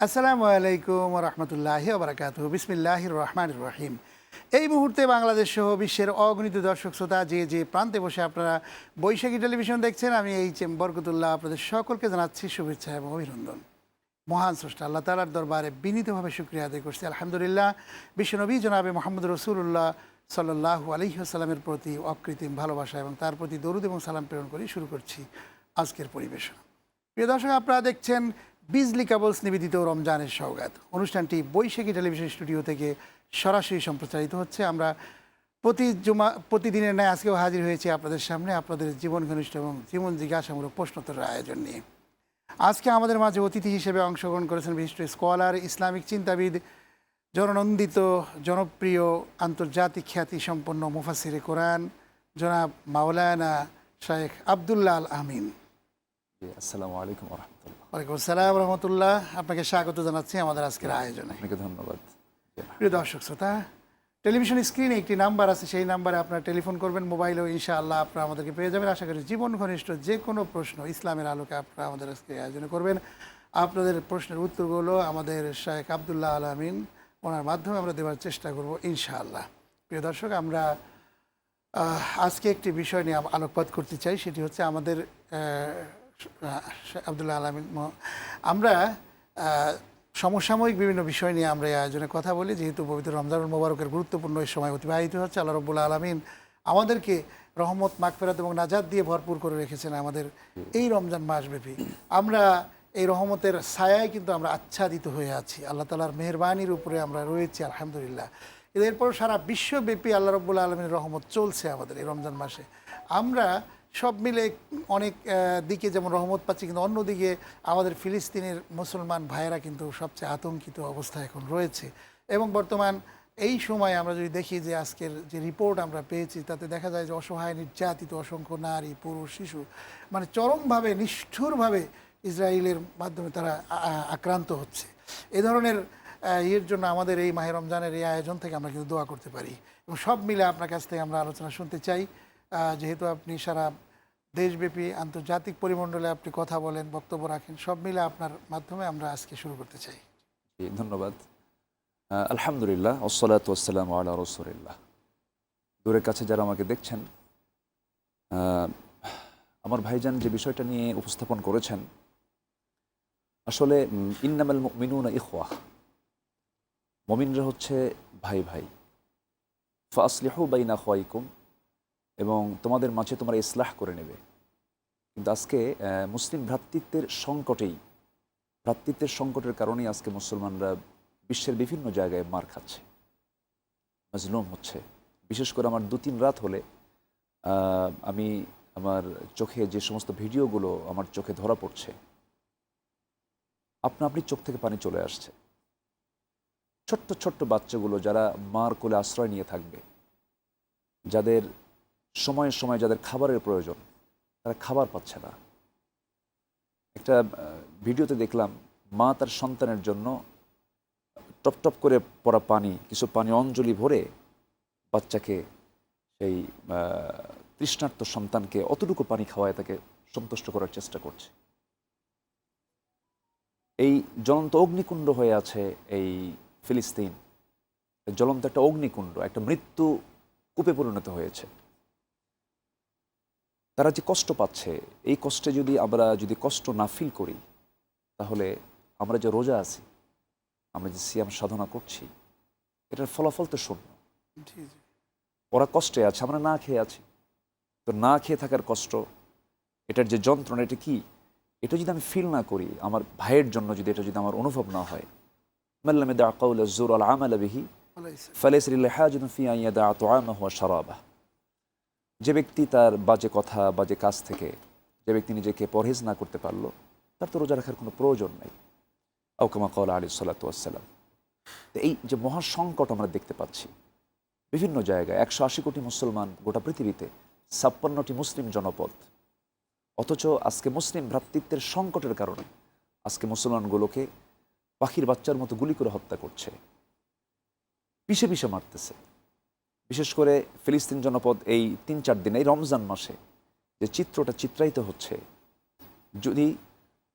আসসালামু আলাইকুম রহমতুল্লাহ বারাকাত বিসমিল্লাহ রহমান রহিম। এই মুহূর্তে বাংলাদেশ সহ বিশ্বের অগণিত দর্শক শ্রোতা যে যে প্রান্তে বসে আপনারা বৈশাখী টেলিভিশন দেখছেন, আমি এই চেম বরকতুল্লাহ আপনাদের সকলকে জানাচ্ছি শুভেচ্ছা এবং অভিনন্দন। মহান স্রষ্টা আল্লাহ তালার দরবারে বিনীতভাবে শুক্রিয়া আদায় করছি। আলহামদুলিল্লাহ, বিশ্বনবী জনাবে মোহাম্মদ রসুল্লাহ সাল্লাহ আলহিহাস্লামের প্রতি অকৃত্রিম ভালোবাসা এবং তার প্রতি দরুদ এবং সালাম প্রেরণ করে শুরু করছি আজকের পরিবেশন। প্রিয় দর্শক, আপনারা দেখছেন বিজলি কাবলস নিবেদিত রমজানের সৌগাত অনুষ্ঠানটি বৈশাখী টেলিভিশন স্টুডিও থেকে সরাসরি সম্প্রচারিত হচ্ছে। আমরা প্রতি জুমা, প্রতিদিনের ন্যায় আজকেও হাজির হয়েছি আপনাদের সামনে আপনাদের জীবন ঘনিষ্ঠ এবং জীবন জিজ্ঞাসামূলক প্রশ্নোত্তর আয়োজন নিয়ে। আজকে আমাদের মাঝে অতিথি হিসেবে অংশগ্রহণ করেছেন বিশিষ্ট স্কলার, ইসলামিক চিন্তাবিদ, জননন্দিত, জনপ্রিয়, আন্তর্জাতিক খ্যাতি সম্পন্ন মুফাসিরে কোরআন, জনাব মাওলানা শায়েখ আবদুল্লাহ আল আমিন আসসালামু আলাইকুম ওয়ালাইকুম আসসালাম রহমতুল্লাহ। আপনাকে স্বাগত জানাচ্ছি আমাদের আজকের আয়োজনে। আপনাকে ধন্যবাদ। প্রিয় দর্শক শ্রোতা টেলিভিশন স্ক্রিনে একটি নাম্বার আছে সেই নাম্বারে আপনারা টেলিফোন করবেন মোবাইলেও ইনশাআল্লাহ আপনারা আমাদেরকে পেয়ে যাবেন। আশা করি জীবন ঘনিষ্ঠ যে কোনো প্রশ্ন ইসলামের আলোকে আপনারা আমাদের আজকে আয়োজন করবেন। আপনাদের প্রশ্নের উত্তরগুলো আমাদের শায়েখ আবদুল্লাহ আলমিন ওনার মাধ্যমে আমরা দেওয়ার চেষ্টা করব ইনশাআল্লাহ। প্রিয় দর্শক আমরা আজকে একটি বিষয় নিয়ে আলোকপাত করতে চাই সেটি হচ্ছে আমাদের আবদুল্লাহ আলমিন আমরা সমসাময়িক বিভিন্ন বিষয় নিয়ে আমরা এই আয়োজনে কথা বলি, যেহেতু পবিত্র রমজানুল মোবারকের গুরুত্বপূর্ণ এই সময় অতিবাহিত হচ্ছে, আল্লাহ রব্বুল্লা আলমিন আমাদেরকে রহমত, মাগফেরাত এবং নাজাদ দিয়ে ভরপুর করে রেখেছেন আমাদের এই রমজান মাসব্যাপী। আমরা এই রহমতের ছায়ায় কিন্তু আমরা আচ্ছাদিত হয়ে আছি। আল্লাহ তালার মেহরবানির উপরে আমরা রয়েছি, আলহামদুলিল্লাহ। এরপর সারা বিশ্বব্যাপী আল্লাহ রব্বুল্লা আলমীর রহমত চলছে আমাদের এই রমজান মাসে। আমরা সব মিলে অনেক দিকে যেমন রহমত পাচ্ছি, কিন্তু অন্যদিকে আমাদের ফিলিস্তিনের মুসলমান ভাইয়েরা কিন্তু সবচেয়ে আতঙ্কিত অবস্থা এখন রয়েছে। এবং বর্তমান এই সময় আমরা যদি দেখি যে আজকের যে রিপোর্ট আমরা পেয়েছি, তাতে দেখা যায় যে অসহায়, নির্যাতিত, অসংখ্য নারী, পুরুষ, শিশু মানে চরমভাবে, নিষ্ঠুরভাবে ইসরায়েলের মাধ্যমে তারা আক্রান্ত হচ্ছে। এ ধরনের ইয়ের জন্য আমাদের এই মাহের রমজানের এই আয়োজন থেকে আমরা কিন্তু দোয়া করতে পারি। এবং সব মিলে আপনার কাছ থেকে আমরা আলোচনা শুনতে চাই। যেহেতু আপনি সারা দেশব্যাপী আন্তর্জাতিক পরিমণ্ডলে আপনি কথা বলেন, বক্তব্য রাখেন, সব মিলে আপনার মাধ্যমে আমরা আজকে শুরু করতে চাই। ধন্যবাদ। আলহামদুলিল্লাহ ওসলাত আল্লাহ রসুলিল্লাহ। দূরের কাছে যারা আমাকে দেখছেন আমার ভাইজান যে বিষয়টা নিয়ে উপস্থাপন করেছেন, আসলে ইন্নামাল মিনুন ইখওয়া। মমিনরা হচ্ছে ভাই ভাই ফাসলিহু বাইনা খোয়াইকুম এবং তোমাদের মাঝে তোমরা ইসলাহ করে নেবে। কিন্তু আজকে মুসলিম ভ্রাতৃত্বের সংকটেই, ভ্রাতৃত্বের সংকটের কারণেই আজকে মুসলমানরা বিশ্বের বিভিন্ন জায়গায় মার খাচ্ছে, মাজলুম হচ্ছে। বিশেষ করে আমার দু তিন রাত হলে আমি আমার চোখে যে সমস্ত ভিডিওগুলো আমার চোখে ধরা পড়ছে, আপনা আপনি চোখ থেকে পানি চলে আসছে। ছোট্ট ছোট্ট বাচ্চাগুলো যারা মার কোলে আশ্রয় নিয়ে থাকবে, যাদের সময়ে সময়ে যাদের খাবারের প্রয়োজন, তারা খাবার পাচ্ছে না। একটা ভিডিওতে দেখলাম, মা তার সন্তানের জন্য টপ টপ করে পড়া পানি, কিছু পানি অঞ্জলি ভরে বাচ্চাকে সেই তৃষ্ণার্ত সন্তানকে অতটুকু পানি খাওয়ায় তাকে সন্তুষ্ট করার চেষ্টা করছে। এই জ্বলন্ত অগ্নিকুণ্ড হয়ে আছে এই ফিলিস্তিন। জ্বলন্ত একটা অগ্নিকুণ্ড, একটা মৃত্যু কূপে পরিণত হয়েছে। তারা যে কষ্ট পাচ্ছে এই কষ্টে যদি আমরা যদি কষ্ট না ফিল করি তাহলে আমরা যে রোজা আছি আমরা যে সিয়াম সাধনা করছি এটার ফলাফল তো শূন্য। ওরা কষ্টে আছে আমরা না খেয়ে আছি। তো না খেয়ে থাকার কষ্ট এটার যে যন্ত্রণা এটা কি? এটা যদি আমি ফিল না করি আমার ভাইয়ের জন্য যদি এটা যদি আমার অনুভব না হয় মাল্লামে দা কাউল জোর আল আমাল বিহি ওয়ালাইকুম ফালেসরিল্লাহ হাজুন ফিয়া ইয়াদা তোয়ামা শারাবা যে ব্যক্তি তার বাজে কথা, বাজে কাজ থেকে যে ব্যক্তি নিজেকে পরহেজ না করতে পারল, তার তো রোজা রাখার কোনো প্রয়োজন নেই। আউকামা কওলা আলী তো এই যে মহা সংকট আমরা দেখতে পাচ্ছি, বিভিন্ন জায়গায় একশো আশি কোটি মুসলমান গোটা পৃথিবীতে ছাপ্পান্নটি মুসলিম জনপদ, অথচ আজকে মুসলিম ভ্রাতৃত্বের সংকটের কারণে আজকে মুসলমানগুলোকে পাখির বাচ্চার মতো গুলি করে হত্যা করছে। পিষে পিষে মারতেছে। বিশেষ করে ফিলিস্তিন জনপদ এই তিন চার দিন এই রমজান মাসে যে চিত্রটা চিত্রায়িত হচ্ছে যদি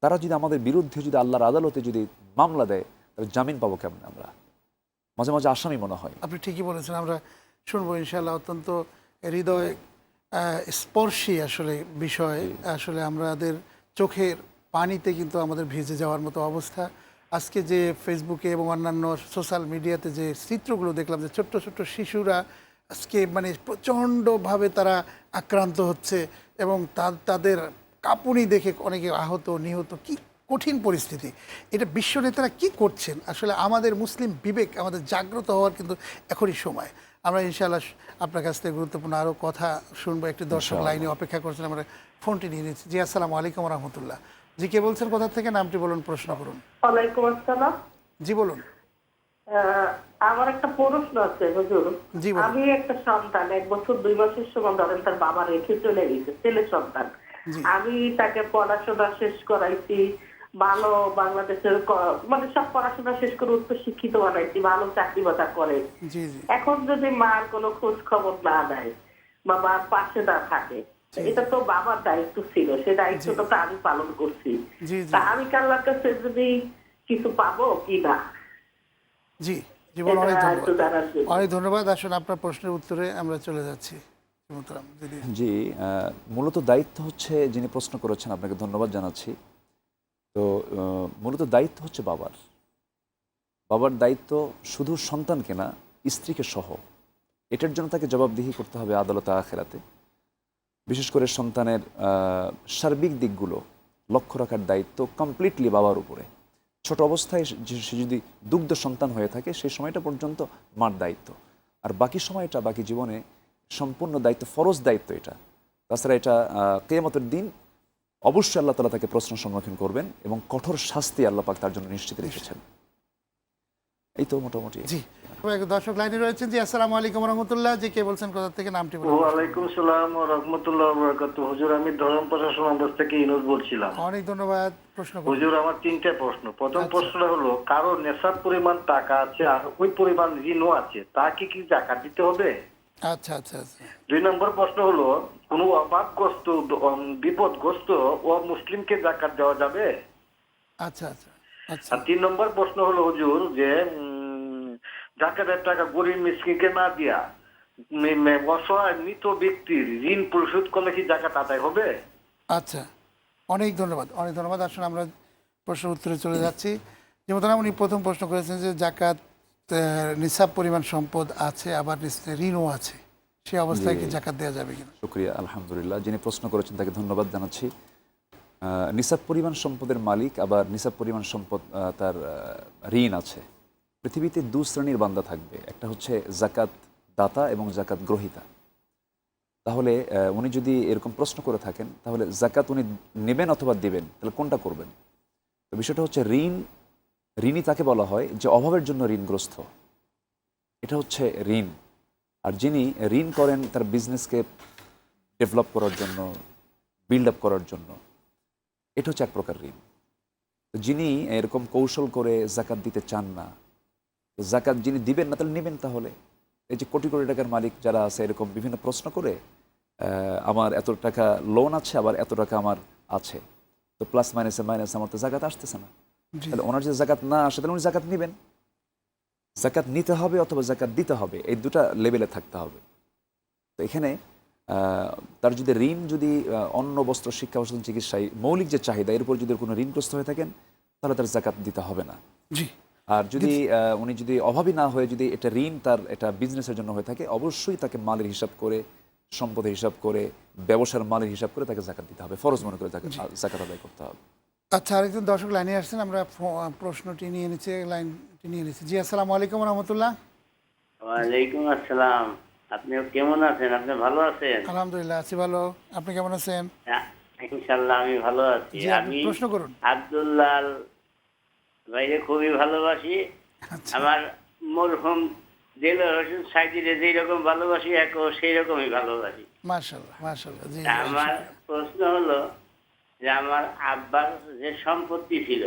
তারা যদি আমাদের বিরুদ্ধে যদি আল্লাহর আদালতে যদি মামলা দেয় তাহলে জামিন পাবো কেমন আমরা? মাঝে মাঝে আসামি মনে হয়। আপনি ঠিকই বলেছেন আমরা শুনব ইনশাল্লাহ অত্যন্ত হৃদয় স্পর্শী আসলে বিষয়। আসলে আমাদের চোখের পানিতে কিন্তু আমাদের ভিজে যাওয়ার মতো অবস্থা। আজকে যে ফেসবুকে এবং অন্যান্য সোশ্যাল মিডিয়াতে যে চিত্রগুলো দেখলাম যে ছোট্ট ছোট্ট শিশুরা আজকে মানে প্রচণ্ডভাবে তারা আক্রান্ত হচ্ছে এবং তাদের কাঁপুনি দেখে অনেকে আহত নিহত কি কঠিন পরিস্থিতি। এটা বিশ্ব নেতারা কি করছেন? আসলে আমাদের মুসলিম বিবেক আমাদের জাগ্রত হওয়ার কিন্তু এখনই সময়। আমরা ইনশাআল্লাহ আপনার কাছ থেকে গুরুত্বপূর্ণ আরও কথা শুনব একটি দর্শক লাইনে অপেক্ষা করছেন আমরা ফোনটি নিয়ে নিচ্ছি। জি আসসালামু আলাইকুম রহমতুল্লাহ। জি কে বলছেন কোথা থেকে? নামটি বলুন প্রশ্ন করুন। ওয়ালাইকুম আসসালাম। জি বলুন। আমার একটা প্রশ্ন আছে হুজুর। আমি একটা সন্তান এক বছর দুই মাসের সময় ধরেন তার বাবা রেখে চলে গেছে ছেলে সন্তান। আমি তাকে পড়াশোনা শেষ করাইছি ভালো বাংলাদেশের মানে সব পড়াশোনা শেষ করে উচ্চ শিক্ষিত বানাইছি ভালো চাকরি বাতা করে। এখন যদি মার কোনো খোঁজ খবর না দেয় বা মার পাশে না থাকে এটা তো বাবার দায়িত্ব ছিল সে দায়িত্বটা তো আমি পালন করছি। তা আমি কাল্লার কাছে যদি কিছু পাবো কি না? জি জীবন অনেক ধন্যবাদ। অনেক ধন্যবাদ। আসলে আপনার প্রশ্নের উত্তরে আমরা চলে যাচ্ছি। জি মূলত দায়িত্ব হচ্ছে যিনি প্রশ্ন করেছেন আপনাকে ধন্যবাদ জানাচ্ছি। তো মূলত দায়িত্ব হচ্ছে বাবার। বাবার দায়িত্ব শুধু সন্তানকে না স্ত্রীকে সহ। এটার জন্য তাকে জবাবদিহি করতে হবে আদালতে আখেরাতে। বিশেষ করে সন্তানের সার্বিক দিকগুলো লক্ষ্য রাখার দায়িত্ব কমপ্লিটলি বাবার উপরে। ছোট অবস্থায় সে- যদি দুগ্ধ সন্তান হয়ে থাকে, সেই সময়টা পর্যন্ত মার দায়িত্ব। আর বাকি সময়টা, বাকি জীবনে সম্পূর্ণ দায়িত্ব, ফরজ দায়িত্ব এটা। তাছাড়া এটা কেয়ামতের দিন অবশ্যই আল্লাহ তালা তাকে প্রশ্ন সম্মুখীন করবেন এবং কঠোর শাস্তি আল্লাহ পাক তার জন্য নিশ্চিত রেখেছেন। এই তো মোটামুটি। জি। দর্শক লাইনে রয়েছেন। জি আসসালামু আলাইকুম রহমতুল্লাহ। জি কে বলছেন? কোথা থেকে নামটি বলুন। ওয়ালাইকুম সালাম ও রহমতুল্লাহ বরকাত। হুজুর আমি ধরম প্রশাসন অবস্থা থেকে বলছিলাম। অনেক ধন্যবাদ প্রশ্ন করুন হুজুর আমার তিনটে প্রশ্ন। প্রথম প্রশ্নটা হলো কারও নেশার পরিমাণ টাকা আছে আর ওই পরিমাণ ঋণও আছে তাকে কি জাকাত দিতে হবে? আচ্ছা আচ্ছা আচ্ছা। দুই নম্বর প্রশ্ন হলো কোন অভাবগ্রস্ত বিপদগ্রস্ত ও মুসলিমকে জাকাত দেওয়া যাবে? আচ্ছা আচ্ছা আচ্ছা। আর তিন নম্বর প্রশ্ন হলো হুজুর যে জাকাতের টাকা গরিব মিসকিনকে না দিয়া অসহায় মৃত ব্যক্তির ঋণ পরিশোধ করলে কি জাকাত আদায় হবে? আচ্ছা অনেক ধন্যবাদ অনেক ধন্যবাদ। আসলে আমরা প্রশ্ন উত্তরে চলে যাচ্ছি। যেমন উনি প্রথম প্রশ্ন করেছেন যে জাকাত নিসাব পরিমাণ সম্পদ আছে আবার ঋণও আছে সেই অবস্থায় কি জাকাত দেওয়া যাবে কিনা? শুক্রিয়া আলহামদুলিল্লাহ। যিনি প্রশ্ন করেছেন তাকে ধন্যবাদ জানাচ্ছি। নিসাব পরিমাণ সম্পদের মালিক আবার নিসাব পরিমাণ সম্পদ তার ঋণ আছে। পৃথিবীতে দু শ্রেণির বান্দা থাকবে। একটা হচ্ছে জাকাত দাতা এবং জাকাত গ্রহিতা তাহলে উনি যদি এরকম প্রশ্ন করে থাকেন, তাহলে জাকাত উনি নেবেন অথবা দেবেন, তাহলে কোনটা করবেন? বিষয়টা হচ্ছে ঋণ, ঋণই তাকে বলা হয় যে অভাবের জন্য ঋণগ্রস্ত। এটা হচ্ছে ঋণ। আর যিনি ঋণ করেন তার বিজনেসকে ডেভেলপ করার জন্য বিল্ড আপ করার জন্য, এটা হচ্ছে এক প্রকার ঋণ। যিনি এরকম কৌশল করে জাকাত দিতে চান না জাকাত যিনি দিবেন না তাহলে নেবেন তাহলে। এই যে কোটি কোটি টাকার মালিক যারা আছে এরকম বিভিন্ন প্রশ্ন করে আমার এত টাকা লোন আছে আবার এত টাকা আমার আছে। তো প্লাস মাইনাসে মাইনাস আমার তো জাকাত আসতেছে না। তাহলে ওনার যদি জাকাত না আসে তাহলে উনি জাকাত নেবেন। জাকাত নিতে হবে অথবা জাকাত দিতে হবে এই দুটা লেভেলে থাকতে হবে। তো এখানে তার যদি ঋণ যদি অন্ন বস্ত্র শিক্ষা ঔষধ চিকিৎসায় মৌলিক যে চাহিদা এর উপর যদি কোনো ঋণগ্রস্ত হয়ে থাকেন তাহলে তার জাকাত দিতে হবে না। জি। আর যদি উনি যদি অভাবী না হয়ে যদি এটা ঋণ তার এটা বিজনেসের জন্য হয়ে থাকে অবশ্যই তাকে মালের হিসাব করে সম্পদের হিসাব করে ব্যবসার মালের হিসাব করে তাকে জাকাত দিতে হবে। ফরজ মনে করে তাকে জাকাত আদায় করতে হবে। আচ্ছা আরেকজন দর্শক লাইনে আসছেন আমরা প্রশ্নটি নিয়ে নিচ্ছি লাইনটি নিয়ে নিচ্ছি। জি আসসালামু আলাইকুম রহমতুল্লাহ। ওয়ালাইকুম আসসালাম। আপনি কেমন আছেন? আপনি ভালো আছেন? আলহামদুলিল্লাহ আছি ভালো। আপনি কেমন আছেন? হ্যাঁ, ইনশাল্লাহ আমি ভালো আছি। আপনি আমি প্রশ্ন করুন। আব্দুল্লাহ ভাইকে খুবই ভালোবাসি। আচ্ছা। আমার মরহুম দেলোয়ার হোসেন সাইদিরে যেই রকম ভালোবাসি এক সেই রকমই ভালোবাসি। আমার প্রশ্ন হলো যে আমার আব্বার যে সম্পত্তি ছিল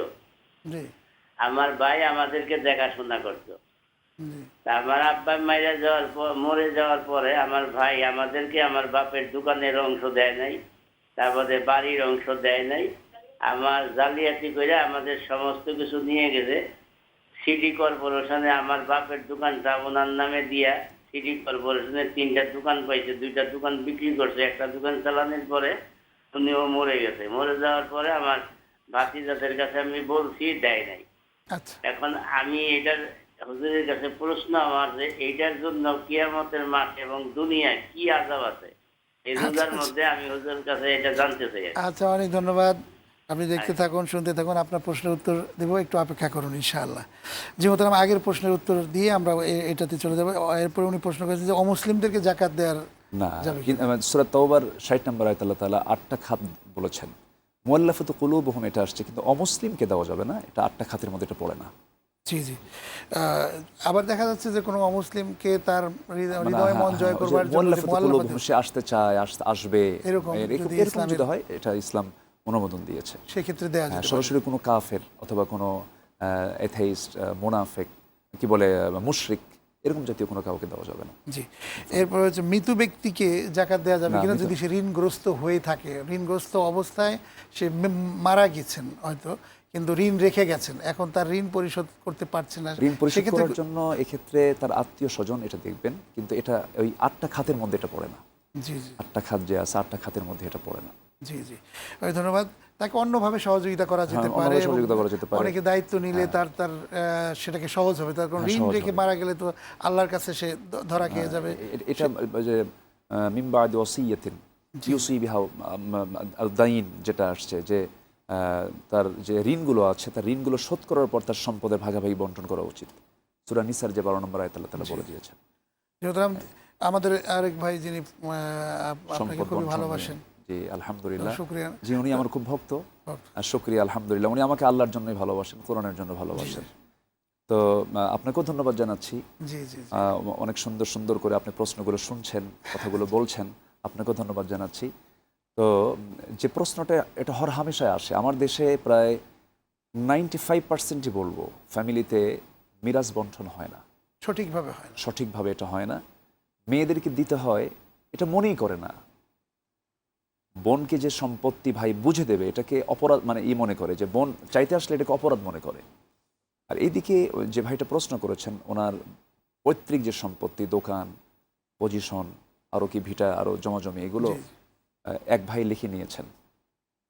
আমার ভাই আমাদেরকে দেখাশোনা করতো। আমার আব্বা মাইরা যাওয়ার পর মরে যাওয়ার পরে আমার ভাই আমাদেরকে আমার বাপের দোকানের অংশ দেয় নাই তারপরে বাড়ির অংশ দেয় নাই। আমার জালিয়াতি করে আমাদের সমস্ত কিছু নিয়ে গেছে। সিটি কর্পোরেশনে আমার বাপের দোকানটা ওনার নামে দিয়া সিটি কর্পোরেশনে তিনটা দোকান পাইছে দুইটা দোকান বিক্রি করছে একটা দোকান চালানোর পরে উনিও মরে গেছে। মরে যাওয়ার পরে আমার ভাতিজাদের কাছে আমি বলছি দেয় নাই। আচ্ছা। এখন আমি এটার হুজুরের কাছে প্রশ্ন আমার যে এইটার জন্য কিয়ামতের মাঠ এবং দুনিয়ায় কি আজাব আছে? এই দুটার মধ্যে আমি হুজুরের কাছে এটা জানতে চাই আচ্ছা অনেক ধন্যবাদ। আপনি দেখতে থাকুন শুনতে থাকুন আপনার প্রশ্নের উত্তর দেবো একটু অপেক্ষা করুন ইনশাআল্লাহ। যে মতো আগের প্রশ্নের উত্তর দিয়ে আমরা এটাতে চলে যাব। এরপরে উনি প্রশ্ন করেছেন যে অমুসলিমদেরকে জাকাত দেওয়ার না সুরাত তওবার ষাট নম্বর আয়ত আল্লাহ তালা আটটা খাত বলেছেন। মোয়াল্লাফত কুলুবহুম এটা আসছে কিন্তু অমুসলিমকে দেওয়া যাবে না এটা আটটা খাতের মধ্যে এটা পড়ে না। জি জি। আবার দেখা যাচ্ছে যে কোনো অমুসলিমকে তার হৃদয় মানে মন জয় করবার জন্য সে আসতে চায় আসবে। এরকম এরকম যদি যদি হয় এটা ইসলাম অনুমোদন দিয়েছে। সেক্ষেত্রে হ্যাঁ, সরাসরি কোনো কাফের অথবা কোনো এথাইস্ট মোনাফেক কি বলে মুশরিক এরকম জাতীয় কোনো কাউকে দেওয়া যাবে না। জি। এরপর হচ্ছে মৃত ব্যক্তিকে জাকাত দেওয়া যাবে কিনা যদি সে ঋণগ্রস্ত হয়ে থাকে। ঋণগ্রস্ত অবস্থায় সে মারা গেছেন হয়তো কিন্তু ঋণ রেখে গেছেন। এখন তার ঋণ পরিশোধ করতে পারছে না। ঋণ পরিশোধ করার জন্য এক্ষেত্রে তার আত্মীয় স্বজন এটা দেখবেন কিন্তু এটা ওই আটটা খাতের মধ্যে এটা পড়ে না। জি জি। আটটা খাত যে আছে আটটা খাতের মধ্যে এটা পড়ে না। জি জি। ধন্যবাদ। তাকে অন্যভাবে সহযোগিতা করা যেতে হ্যাঁ, পারে সহযোগিতা করা যেতে পারে। অনেকে দায়িত্ব নিলে তার তার সেটাকে সহজ হবে। তার কারণ হ্যাঁ, ঋণ রেখে মারা গেলে তো আল্লাহর কাছে সে ধরা খেয়ে যাবে। এটা যে মিম্বাদ ওসিয়াতিন ইউসি বিহাও দাইন যেটা আসছে যে আহ, তার যে ঋণগুলো আছে তার ঋণগুলো শোধ করার পর তার সম্পদের ভাগাভাগি বন্টন করা উচিত। সুরা নিসার যে বারো নম্বর আয়ত আল্লাহ তালা বলে দিয়েছেন। আমাদের আরেক ভাই যিনি আপনাকে খুবই ভালোবাসেন। জি আলহামদুলিল্লাহ। জি উনি আমার খুব ভক্ত। আর শুক্রিয়া আলহামদুলিল্লাহ। উনি আমাকে আল্লাহর জন্যই ভালোবাসেন কোরআনের জন্য ভালোবাসেন। তো আপনাকেও ধন্যবাদ জানাচ্ছি। অনেক সুন্দর সুন্দর করে আপনি প্রশ্নগুলো শুনছেন কথাগুলো বলছেন আপনাকেও ধন্যবাদ জানাচ্ছি। তো যে প্রশ্নটা এটা হর হামেশায় আসে। আমার দেশে প্রায় নাইনটি ফাইভ পার্সেন্টই বলব ফ্যামিলিতে মিরাজ বন্টন হয় না। সঠিকভাবে হয় সঠিকভাবে এটা হয় না। মেয়েদেরকে দিতে হয় এটা মনেই করে না। বোনকে যে সম্পত্তি ভাই বুঝে দেবে এটাকে অপরাধ মানে ই মনে করে যে বোন চাইতে আসলে এটাকে অপরাধ মনে করে। আর এইদিকে যে ভাইটা প্রশ্ন করেছেন ওনার পৈতৃক যে সম্পত্তি দোকান পজিশন আরও কি ভিটা আরও জমাজমি এগুলো এক ভাই লিখে নিয়েছেন।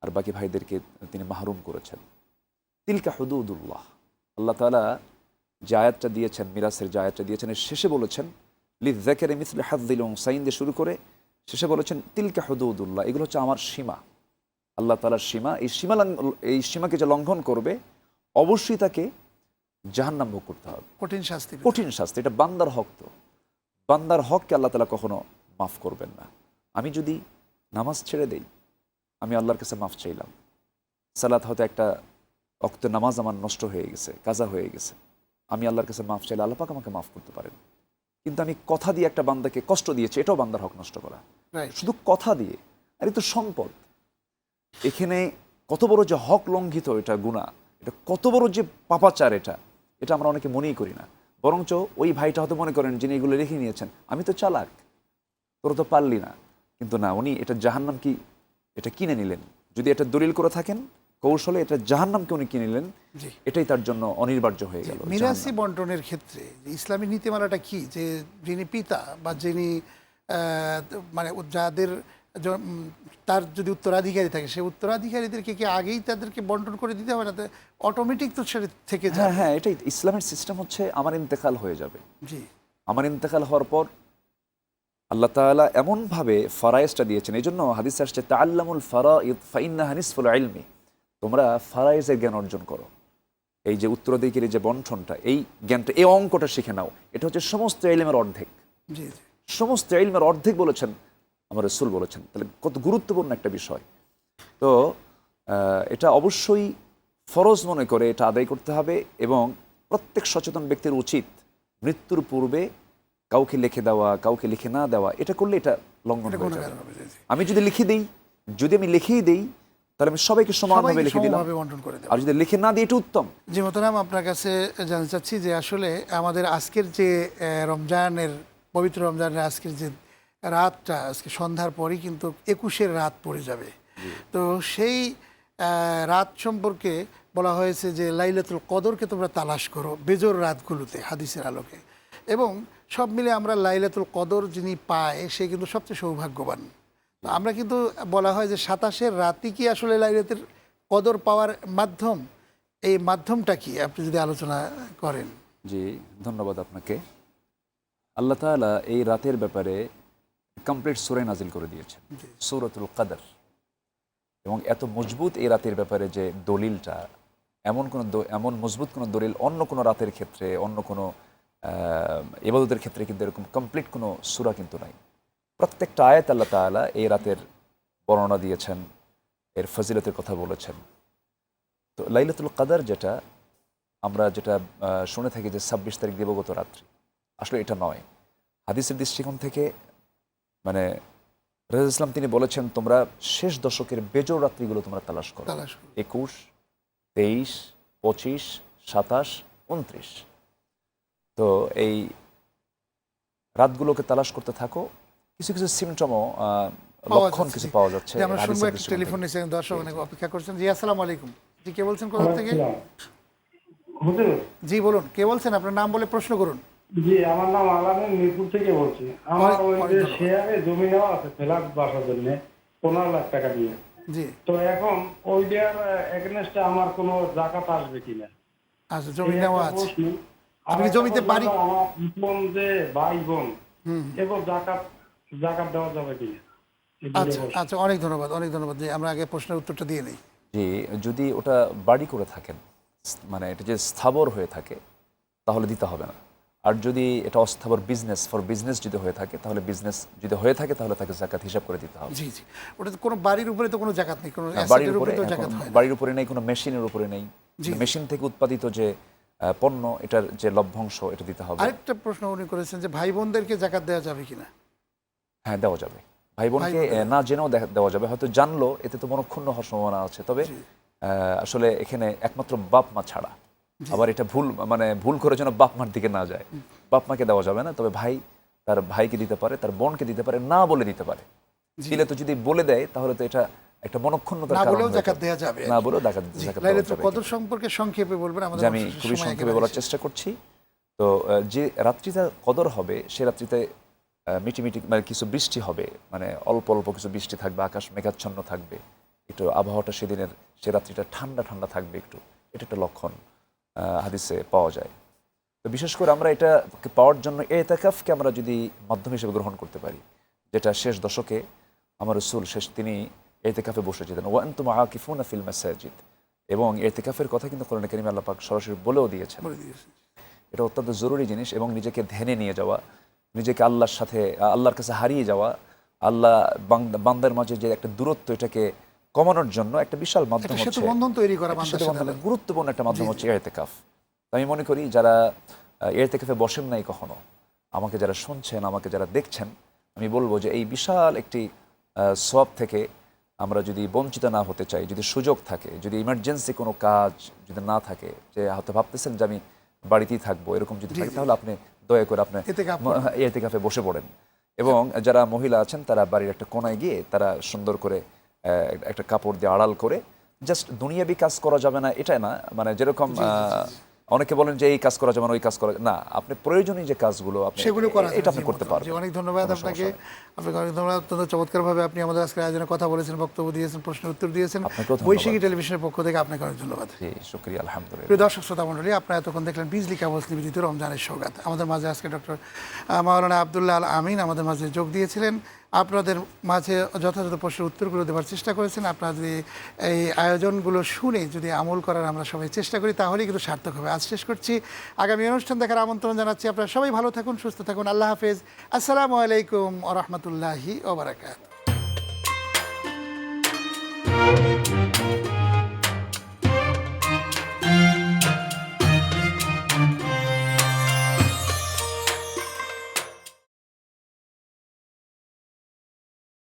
আর বাকি ভাইদেরকে তিনি মাহরুম করেছেন। তিলকা হুদুদুল্লাহ আল্লাহ তালা যে আয়াতটা দিয়েছেন মিরাসের যে আয়াতটা দিয়েছেন শেষে বলেছেন লি জাকের মিসলে হাদ্দিল সাইন দিয়ে শুরু করে শেষে বলেছেন তিলকা হুদুদুল্লাহ এগুলো হচ্ছে আমার সীমা। আল্লাহ তালার সীমা। এই সীমা এই সীমাকে যে লঙ্ঘন করবে অবশ্যই তাকে জাহান্নাম ভোগ করতে হবে। কঠিন শাস্তি কঠিন শাস্তি এটা বান্দার হক তো। বান্দার হককে আল্লাহ তালা কখনো মাফ করবেন না। আমি যদি নামাজ ছেড়ে দেই আমি আল্লাহর কাছে মাফ চাইলাম। সালাত হয়তো একটা অক্ত নামাজ আমার নষ্ট হয়ে গেছে কাজা হয়ে গেছে। আমি আল্লাহর কাছে মাফ চাইলে আল্লাহ পাক আমাকে মাফ করতে পারেন। কিন্তু আমি কথা দিয়ে একটা বান্দাকে কষ্ট দিয়েছি এটাও বান্দার হক নষ্ট করা। শুধু কথা দিয়ে আর তো সম্পদ। এখানে কত বড় যে হক লঙ্ঘিত এটা গুণা এটা কত বড় যে পাপাচার এটা এটা আমরা অনেকে মনেই করি না। বরঞ্চ ওই ভাইটা হয়তো মনে করেন যিনি এগুলো রেখে নিয়েছেন আমি তো চালাক তোরা তো পারলি না। কিন্তু না উনি এটা জাহান্নাম কি এটা কিনে নিলেন। যদি এটা দলিল করে থাকেন কৌশলে এটা জাহান্নামকে উনি কিনে নিলেন। জি। এটাই তার জন্য অনিবার্য হয়ে গেল মিরাসি বন্টনের ক্ষেত্রে ইসলামী নীতিমালাটা কি? যে যিনি পিতা বা যিনি মানে যাদের তার যদি উত্তরাধিকারী থাকে সেই উত্তরাধিকারীদেরকে কি আগেই তাদেরকে বন্টন করে দিতে হবে? না অটোমেটিক তো সেটা থেকে হ্যাঁ যায় হ্যাঁ এটাই ইসলামের সিস্টেম হচ্ছে আমার ইন্তেকাল হয়ে যাবে। জি। আমার ইন্তেকাল হওয়ার পর আল্লাহ তাআলা এমনভাবে ফারায়েজটা দিয়েছেন। এই জন্য হাদিস আসছে তা আল্লামুল ফারাইদ ফাইন্না হানিসফুল ইলমি। তোমরা ফারাইজের জ্ঞান অর্জন করো। এই যে উত্তরাধিকারী যে বন্ঠনটা এই জ্ঞানটা এই অঙ্কটা শিখে নাও। এটা হচ্ছে সমস্ত এলিমের অর্ধেক। সমস্ত এলিমের অর্ধেক বলেছেন আমার রসুল বলেছেন। তাহলে কত গুরুত্বপূর্ণ একটা বিষয়। তো এটা অবশ্যই ফরজ মনে করে এটা আদায় করতে হবে এবং প্রত্যেক সচেতন ব্যক্তির উচিত মৃত্যুর পূর্বে কাউকে লিখে দেওয়া কাউকে লিখে না দেওয়া এটা করলে এটা লঙ্ঘন। আমি যদি লিখে দিই যদি আমি লিখেই দেই তাহলে আমি সবাইকে সমানভাবে লিখে দিলাম। বন্টন করে দেবে। আর যদি লিখে না দিই এটা উত্তম। যে মতনাম আপনার কাছে জানতে চাচ্ছি যে আসলে আমাদের আজকের যে রমজানের পবিত্র রমজানের আজকের যে রাতটা আজকে সন্ধ্যার পরই কিন্তু একুশের রাত পড়ে যাবে। তো সেই রাত সম্পর্কে বলা হয়েছে যে লাইলাতুল কদরকে তোমরা তালাশ করো বেজোর রাতগুলোতে হাদিসের আলোকে। এবং সব মিলে আমরা লাইলাতুল কদর যিনি পায় সে কিন্তু সবচেয়ে সৌভাগ্যবান। আমরা কিন্তু বলা হয় যে সাতাশের রাতই কি আসলে লাইলাতুল কদর পাওয়ার মাধ্যম? এই মাধ্যমটা কি? আপনি যদি আলোচনা করেন। জি ধন্যবাদ আপনাকে। আল্লাহ তাআলা এই রাতের ব্যাপারে কমপ্লিট সুরে নাজিল করে দিয়েছেন সূরাতুল কদর। এবং এত মজবুত এই রাতের ব্যাপারে যে দলিলটা এমন কোনো এমন মজবুত কোনো দলিল অন্য কোনো রাতের ক্ষেত্রে অন্য কোনো আহ, ইবাদতের ক্ষেত্রে কিন্তু এরকম কমপ্লিট কোনো সূরা কিন্তু নাই। প্রত্যেকটা আয়াত আল্লাহ তাআলা এই রাতের বর্ণনা দিয়েছেন এর ফজিলতের কথা বলেছেন। তো লাইলাতুল কাদার যেটা আমরা যেটা শুনে থাকি যে ছাব্বিশ তারিখ দিবগত রাত্রি। আসলে এটা নয়। হাদিসের দৃষ্টিকোণ থেকে মানে রাজা ইসলাম তিনি বলেছেন তোমরা শেষ দশকের বেজোর রাত্রিগুলো তোমরা তালাশ করো। একুশ তেইশ পঁচিশ সাতাশ উনত্রিশ। তো এই রাতগুলোকে তালাশ করতে থাকো কিছু কিছু সিমটমও লক্ষণ কিছু পাওয়া যাচ্ছে আমরা শুনব একটা টেলিফোন নিয়েছেন দর্শক অনেক অপেক্ষা করছেন। জি আসসালামু আলাইকুম। জি কে বলছেন কোথা থেকে? জি বলুন কে বলছেন? আপনার নাম বলে প্রশ্ন করুন। জি আমার নাম আলামিন মিরপুর থেকে বলছি। আমার ওই যে শেয়ারে জমি নেওয়া আছে ফ্ল্যাট বাসার জন্য পনেরো লাখ টাকা দিয়ে। জি। তো এখন ওই দেওয়ার এগেনস্টে আমার কোনো জাকাত আসবে কিনা আচ্ছা জমি নেওয়া আছে। আপনি জমিতে বাড়ি- আমার যে ভাই বোন হুম। এবার জাকাত জাকাত দেওয়া যাবে কিনা আচ্ছা আচ্ছা অনেক ধন্যবাদ অনেক ধন্যবাদ। যে আমরা আগে প্রশ্নের উত্তরটা দিয়ে নিই। যে যদি ওটা বাড়ি করে থাকেন মানে এটা যে স্থাবর হয়ে থাকে তাহলে দিতে হবে না। আর যদি এটা অস্থাবর বিজনেস ফর বিজনেস যদি হয়ে থাকে তাহলে বিজনেস যদি হয়ে থাকে তাহলে তাকে জাকাত হিসাব করে দিতে হবে। জি জি। ওটা তো কোনো বাড়ির উপরে তো কোনো জাকাত নেই কোনো বাড়ির উপরে হয় বাড়ির উপরে নেই কোনো মেশিনের উপরে নেই। জি। মেশিন থেকে উৎপাদিত যে পণ্য এটার যে লভ্যাংশ এটা দিতে হবে। আরেকটা প্রশ্ন উনি করেছেন যে ভাই বোনদেরকে জাকাত দেওয়া যাবে কিনা? হ্যাঁ দেওয়া যাবে। ভাই বোনকে না জেনেও দেওয়া যাবে। হয়তো জানলো এতে তো মনক্ষুণ্ণ হওয়ার সম্ভাবনা আছে। তবে আসলে এখানে একমাত্র বাপ মা ছাড়া। আবার এটা ভুল মানে ভুল করে যেন বাপ মার দিকে না যায়। বাপ মাকে দেওয়া যাবে না। তবে ভাই তার ভাইকে দিতে পারে তার বোনকে দিতে পারে না বলে দিতে পারে। ছেলে তো যদি বলে দেয় তাহলে তো এটা একটা মনক্ষুণ্ণতার না কারণ বলেও জাকাত। দেওয়া যাবে। না বলেও জাকাত জাকাত দেওয়া যাবে। কদর সম্পর্কে সংক্ষেপে বলবেন আমাদের আমি খুবই সংক্ষেপে বলার চেষ্টা করছি। তো যে রাত্রিটা কদর হবে সে রাত্রিতে আহ, মিটি মিটি মানে কিছু বৃষ্টি হবে মানে অল্প অল্প কিছু বৃষ্টি থাকবে আকাশ মেঘাচ্ছন্ন থাকবে একটু আবহাওয়াটা সেদিনের সে রাত্রিটা ঠান্ডা ঠান্ডা থাকবে একটু এটা একটা লক্ষণ হাদিসে পাওয়া যায় তো বিশেষ করে আমরা এটা পাওয়ার জন্য এতেকাফকে আমরা যদি মাধ্যম হিসেবে গ্রহণ করতে পারি যেটা শেষ দশকে আমার রসুল শেষ তিনি এতেকাফে বসে যেতেন ওয়ান তুম আকিফুন ফিল মাসাজিদ এবং এতেকাফের কথা কিন্তু কোরআন করিম আল্লাহ পাক সরাসরি বলেও দিয়েছেন। এটা অত্যন্ত জরুরি জিনিস এবং নিজেকে ধ্যানে নিয়ে যাওয়া নিজেকে আল্লাহর সাথে আল্লাহর কাছে হারিয়ে যাওয়া আল্লাহ বান্দার মাঝে যে একটা দূরত্ব এটাকে কমানোর জন্য একটা বিশাল মাধ্যম হচ্ছে। বন্ধন তৈরি করা। গুরুত্বপূর্ণ একটা মাধ্যম হচ্ছে এতেকাফ আমি মনে করি যারা এতেকাফে বসেন নাই কখনো আমাকে যারা শুনছেন আমাকে যারা দেখছেন আমি বলব যে এই বিশাল একটি সব থেকে আমরা যদি বঞ্চিত না হতে চাই যদি সুযোগ থাকে যদি ইমার্জেন্সি কোনো কাজ যদি না থাকে যে হয়তো ভাবতেছেন যে আমি বাড়িতেই থাকব এরকম যদি থাকে তাহলে আপনি দয়া করে আপনি এতেকাফ এতেকাফে বসে পড়েন। এবং যারা মহিলা আছেন তারা বাড়ির একটা কোনায় গিয়ে তারা সুন্দর করে একটা কাপড় দিয়ে আড়াল করে জাস্ট দুনিয়াবি কাজ করা যাবে না এটাই না। মানে যেরকম আহ, অনেকে বলেন যে এই কাজ করা যাবে ওই কাজ করা না। আপনি প্রয়োজনীয় যে কাজগুলো আপনি সেগুলো করা এটা আপনি করতে পারবেন। অনেক ধন্যবাদ আপনাকে। আপনাকে অনেক ধন্যবাদ। অত্যন্ত চমৎকারভাবে আপনি আমাদের আজকের আয়োজনে কথা বলেছেন বক্তব্য দিয়েছেন প্রশ্নের উত্তর দিয়েছেন। বৈশাখী টেলিভিশনের পক্ষ থেকে আপনাকে অনেক ধন্যবাদ। জি শুক্রিয়া আলহামদুলিল্লাহ। প্রিয় দর্শক শ্রোতা মণ্ডলী আপনারা এতক্ষণ দেখলেন বিজলি কাগজ নিবেদিত রমজানের সৌগাত। আমাদের মাঝে আজকে ডক্টর মাওলানা আবদুল্লাহ আল আমিন আমাদের মাঝে যোগ দিয়েছিলেন। আপনাদের মাঝে যথাযথ প্রশ্নের উত্তরগুলো দেওয়ার চেষ্টা করেছেন। আপনারা যদি এই আয়োজনগুলো শুনে যদি আমল করার আমরা সবাই চেষ্টা করি, তাহলেই কিন্তু সার্থক হবে। আজ শেষ করছি। আগামী অনুষ্ঠান দেখার আমন্ত্রণ জানাচ্ছি আপনারা সবাই। ভালো থাকুন, সুস্থ থাকুন। আল্লাহ হাফেজ। আসসালামু আলাইকুম ও রহমতুল্লাহি ওবরাকাত